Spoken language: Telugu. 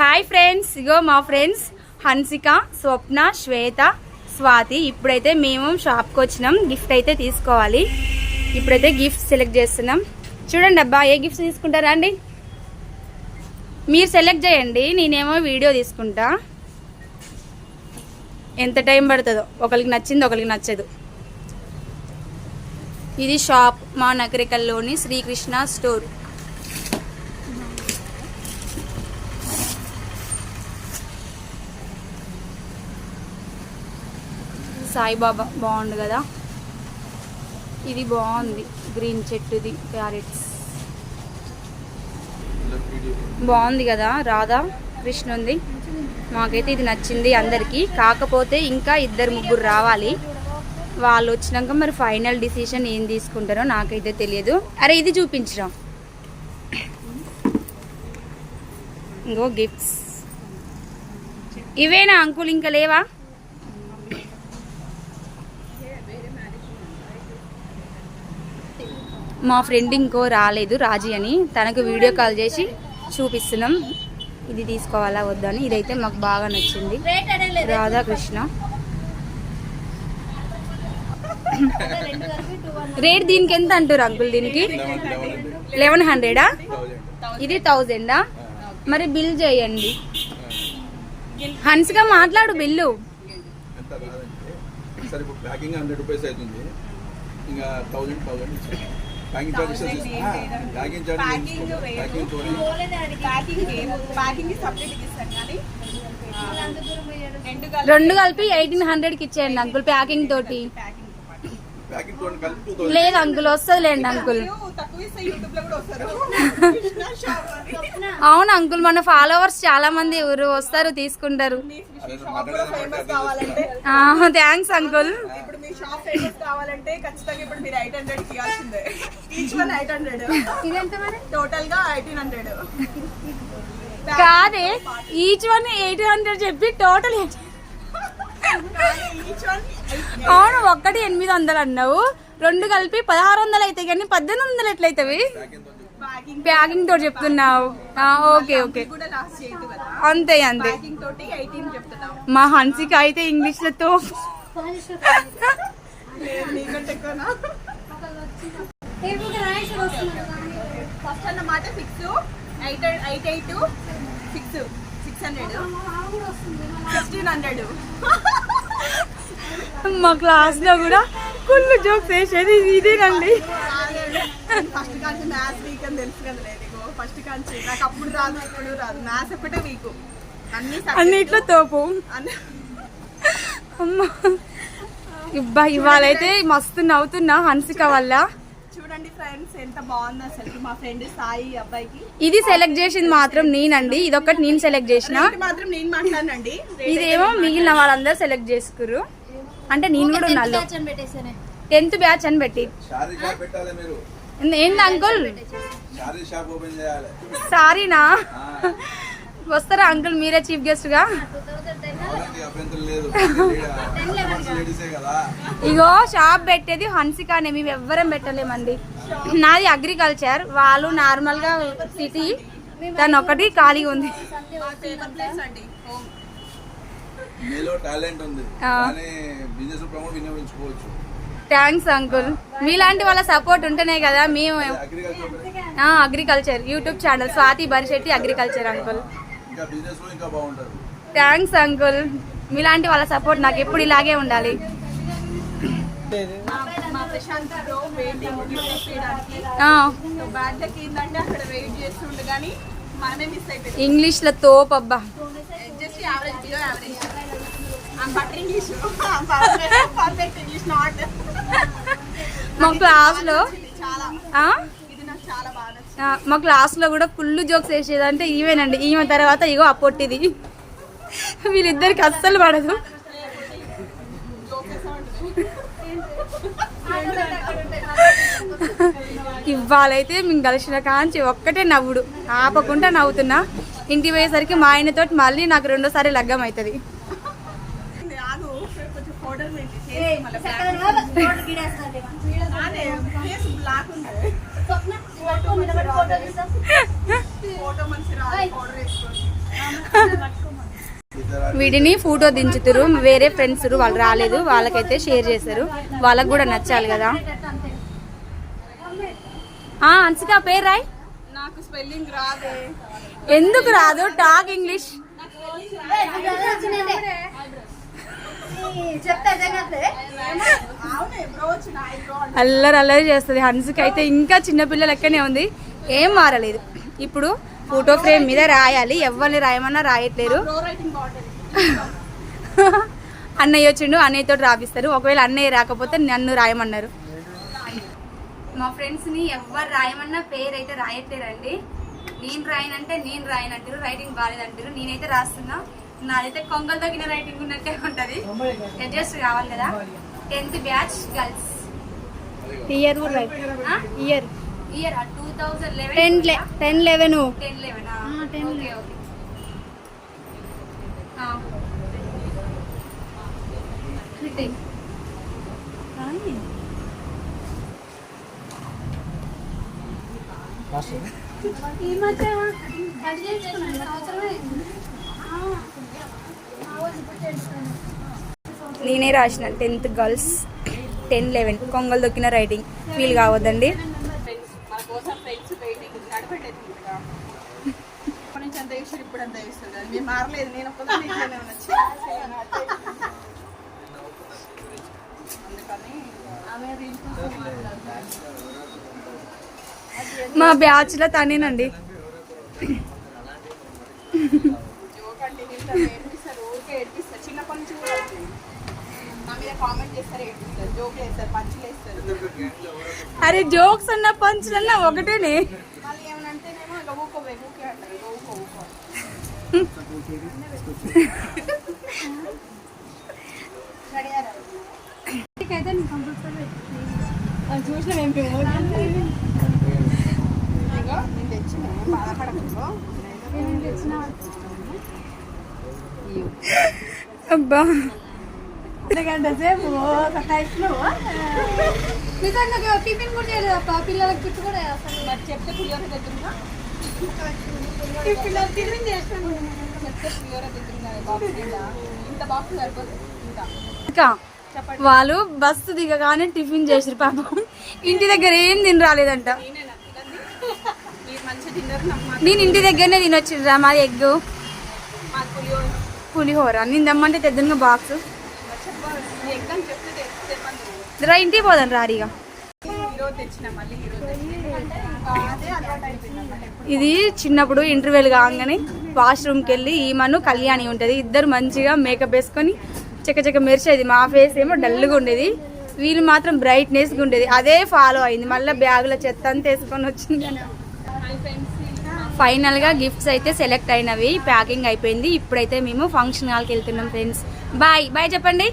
హాయ్ ఫ్రెండ్స్ ఇగో మా ఫ్రెండ్స్ హన్సిక స్వప్న శ్వేత స్వాతి ఇప్పుడైతే మేము షాప్కి వచ్చినాం. గిఫ్ట్ అయితే తీసుకోవాలి. ఇప్పుడైతే గిఫ్ట్ సెలెక్ట్ చేస్తున్నాం. చూడండి అబ్బా ఏ గిఫ్ట్స్ తీసుకుంటారా అండి? మీరు సెలెక్ట్ చేయండి. నేనేమో వీడియో తీసుకుంటా. ఎంత టైం పడుతుందో. ఒకరికి నచ్చింది ఒకరికి నచ్చదు. ఇది షాప్ మా నగరికల్లోని శ్రీకృష్ణ స్టోర్ సాయిబాబా బాగుంది కదా? ఇది బాగుంది. గ్రీన్ చెట్టుది క్యారెట్స్ బాగుంది కదా? రాధా కృష్ణ ఉంది. మాకైతే ఇది నచ్చింది అందరికీ. కాకపోతే ఇంకా ఇద్దరు ముగ్గురు రావాలి. వాళ్ళు వచ్చినాక మరి ఫైనల్ డిసిషన్ ఏం తీసుకుంటారో నాకైతే తెలియదు. అరే ఇది చూపించరా. ఇంకో గిఫ్ట్స్ ఇవేనా అంకుల్ ఇంకా లేవా? మా ఫ్రెండ్ ఇంకో రాలేదు రాజీ అని. తనకు వీడియో కాల్ చేసి చూపిస్తున్నాం. ఇది తీసుకోవాలా వద్దని ఇదైతే మాకు బాగా నచ్చింది. రాధాకృష్ణ. రేట్ దీనికి ఎంత అంటారు అంకుల్ దీనికి? లెవెన్ హండ్రెడా? ఇది థౌజండా? మరి బిల్ చేయండి. హన్స్గా మాట్లాడు బిల్లు. సరే ఇప్పుడు ప్యాకింగ్ హండ్రెడ్ రూపీస్ అవుతుంది. ఇంకా thousand thousand packing charges packing charges packing తోని. ప్యాకింగ్ ప్యాకింగ్ సపరేట్ ఇస్తాను కానీ ఆ, రెండు కలిపి రెండు కలిపి ఎయిటీన్ హండ్రెడ్కి ఇచ్చేయండి అంకుల్ ప్యాకింగ్ తోటి. లేదు అంకుల్ వస్తుందిలేండి అంకుల్ తక్కువ ఇస్తే యూట్యూబ్లో కూడా వస్తారు. షాప్ అని. అవును అంకుల్ మన ఫాలోవర్స్ చాలా మంది ఎవరు వస్తారు తీసుకుంటారు. థ్యాంక్స్ అంకుల్ మీ షాప్ ఫేమస్ కావాలంటే ఖచ్చితంగా ఇప్పుడు మీరు ఎయిట్ హండ్రెడ్ ఇవ్వాల్సిందే. ఈచ్ వన్ ఎయిట్ హండ్రెడ్ టోటల్గా ఎయిటీన్ హండ్రెడ్ కాదే ఈచ్ వన్ ఎయిట్ హండ్రెడ్ చెప్పి టోటల్ అవును ఒక్కటి ఎనిమిది వందలు అన్నావు. రెండు కలిపి పదహారు వందలు అయితే కానీ పద్దెనిమిది వందలు ఎట్లయితవి? ప్యాకింగ్ తోటి చెప్తున్నావు. Okay okay. అంతే అంతే. మా హన్సిక అయితే ఇంగ్లీష్ ఫస్ట్ అన్నమాట six eight eight eight six six hundred మా క్లాస్లో కూడా ఫుల్ జోక్స్ వేసేది ఇదేనండి ఫస్ట్ కాంచి మ్యాథ్స్ వీక్ అని తెలుసు కదా లేదు ఫస్ట్ కాంచి నాకు అప్పుడు రాదు ఇప్పుడు రాదు. మ్యాథ్స్ ఒకటే వీక్ అన్ని అన్నిట్లో తోపు. అమ్మా. ఇబ్బా ఇవాళైతే మస్తు నవ్వుతున్నా హన్సిక వల్ల. చూడండి ఫ్రెండ్స్ ఎంత బాగుంది అసలు. మా ఫ్రెండ్ సాయి అబ్బాయికి. ఇది సెలెక్ట్ చేసింది మాత్రం నేనండి. ఇదొక్కటి నేను సెలెక్ట్ చేసిన. మాత్రం నేను మాట్లాడినండి ఇదేమో మిగిలిన వాళ్ళందరూ సెలెక్ట్ చేసుకురు అంటే నేను కూడా ఉన్నాను టెన్త్ బ్యాచ్ అని పెట్టి. శారీ షాప్ పెట్టాలి మీరు. ఏంది అంకుల్? శారీ షాప్ ఓపెన్ చేయాలి. సారీనా? వస్తారా అంకుల్? మీరే చీఫ్ గెస్ట్గా? ఇగో షాప్ పెట్టేది హన్సికానే. మేము ఎవ్వరం పెట్టలేమండి. నాది అగ్రికల్చర్. వాళ్ళు నార్మల్గా సిటీ. దాని ఒకటి ఖాళీగా ఉంది. Thanks uncle. మీలాంటి వాళ్ళ సపోర్ట్ ఉంటేనే కదా మేము agriculture. YouTube channel Swathi Barishetti agriculture uncle. ఇంకా బిజినెస్లో ఇంకా బాగుంటారు థ్యాంక్స్ అంకుల్ మీలాంటి వాళ్ళ సపోర్ట్ నాకు ఎప్పుడు ఇలాగే ఉండాలి మా- మా ప్రశాంత్ బ్రో వెయిటింగ్ గిఫ్ట్ చేయడానికి ఆ, సో బ్యాడ్లకి ఏంటంటే అక్కడ వెయిట్ చేస్తుండే కానీ మనమే మిస్ అయిపోయింది ఇంగ్లీష్లో తోపు అబ్బా just average below average I'm better English perfect English not మా క్లాస్లో చాలా మా క్లాస్లో కూడా ఫుల్ జోక్స్ వేసేదంటే ఈమెనండి ఈమె తర్వాత ఇగో ఆ పొట్టిది. వీళ్ళిద్దరికి అస్సలు పడదు. ఇవాళైతే మేము కలిసిన కాంచి ఒక్కటే నవ్వుడు. ఆపకుండా నవ్వుతున్నా. ఇంటికి పోయేసరికి మా ఆయనతోటి మళ్ళీ నాకు రెండోసారి లగ్గం అవుతుంది ఫోటో వీటిని ఫోటో దించుతురు. వేరే ఫ్రెండ్స్ వాళ్ళు రాలేదు. వాళ్ళకైతే షేర్ చేశారు. వాళ్ళకు కూడా నచ్చాలి కదా. ఆ అన్సిక పేరు రాయ్. నాకు స్పెల్లింగ్ రాదే. ఎందుకు రాదు? టాక్ ఇంగ్లీష్ అవునే బ్రో వచ్చిన బ్రో అల్లరి అల్లరి చేస్తుంది. హన్సుకి అయితే ఇంకా చిన్నపిల్ల లెక్కనే ఉంది. ఏం మారలేదు. ఇప్పుడు ఫోటో ఫ్రేమ్ మీద రాయాలి. ఎవరిని రాయమన్నా రాయట్లేరు. అన్నయ్య వచ్చిండు అన్నయ్యతో రాపిస్తారు. ఒకవేళ అన్నయ్య రాకపోతే నన్ను రాయమన్నారు. మా ఫ్రెండ్స్ని ఎవరు రాయమన్నా పేరు అయితే రాయట్లేరండి. నేను రాయనంటే నేను రాయనంటారు రైటింగ్ బాగాలేదంటారు నేనైతే రాస్తున్నా. నాదైతే కొంగల్ తగిన రైటింగ్ ఉన్నట్టే ఉంటది. అడ్జస్ట్ కావాలి కదా. Tenth batch girls year right year year two thousand ten eleven ten eleven ten eleven ఆ, 10, ఓకే ఈ మధ్య అది చేసుకున్నాను సంవత్సరమే నేనే రాసిన టెన్త్ గర్ల్స్ టెన్ లెవెన్. కొంగల్ దొక్కిన రైటింగ్ ఫీల్ కావద్దండి. మా బ్యాచ్లో తనేనండి. అరే జోక్స్ అన్న పంచులన్నా ఒకటేనే. మళ్ళీ చూసిన ఇగో నేను తెచ్చిన బాధపడకూడదు ఏమేమి తెచ్చినా అబ్బా గంట సేపు సతాయిస్తున్నావు నిజంగా టిఫిన్ కూడా చేయలేదు అప్ప పిల్లలకి గిఫ్ట్ కూడా అసలు మరి చెప్తే పులిహోర తెచ్చున్నా పిల్లలు తిరిగి చేస్తాను చెప్తే పులిహోర తెచ్చున్నా బాక్స్ నిండా ఇంత బాక్స్ సరిపోదు ఇంకా ఇంకా వాళ్ళు బస్సు దిగగానే టిఫిన్ చేసిరు పాపం. ఇంటి దగ్గర ఏం తిని రాలేదంట. నేను ఇంటి దగ్గరనే తినొచ్చిండ్రా మాది ఎగ్. పులిహోర. నేను దమ్మంటే తెద్దునుగా బాక్స్. రా ఇంటికి పోదాం రారీగా ఇది చిన్నప్పుడు ఇంటర్వెల్ కాగానే వాష్రూమ్కి వెళ్ళి ఈమను కళ్యాణి ఉంటుంది. ఇద్దరు మంచిగా మేకప్ వేసుకొని చక్కచక్క మెరిచేది మా ఫేస్ ఏమో డల్గా ఉండేది. వీళ్ళు మాత్రం బ్రైట్నెస్గా ఉండేది. అదే ఫాలో అయింది. మళ్ళీ బ్యాగులో చెత్త అంతా వేసుకొని వచ్చింది. ఫైనల్గా గిఫ్ట్స్ అయితే సెలెక్ట్ అయినవి. ప్యాకింగ్ అయిపోయింది. ఇప్పుడైతే మేము ఫంక్షన్ హాల్కి వెళ్తున్నాం ఫ్రెండ్స్ బాయ్ బాయ్ చెప్పండి.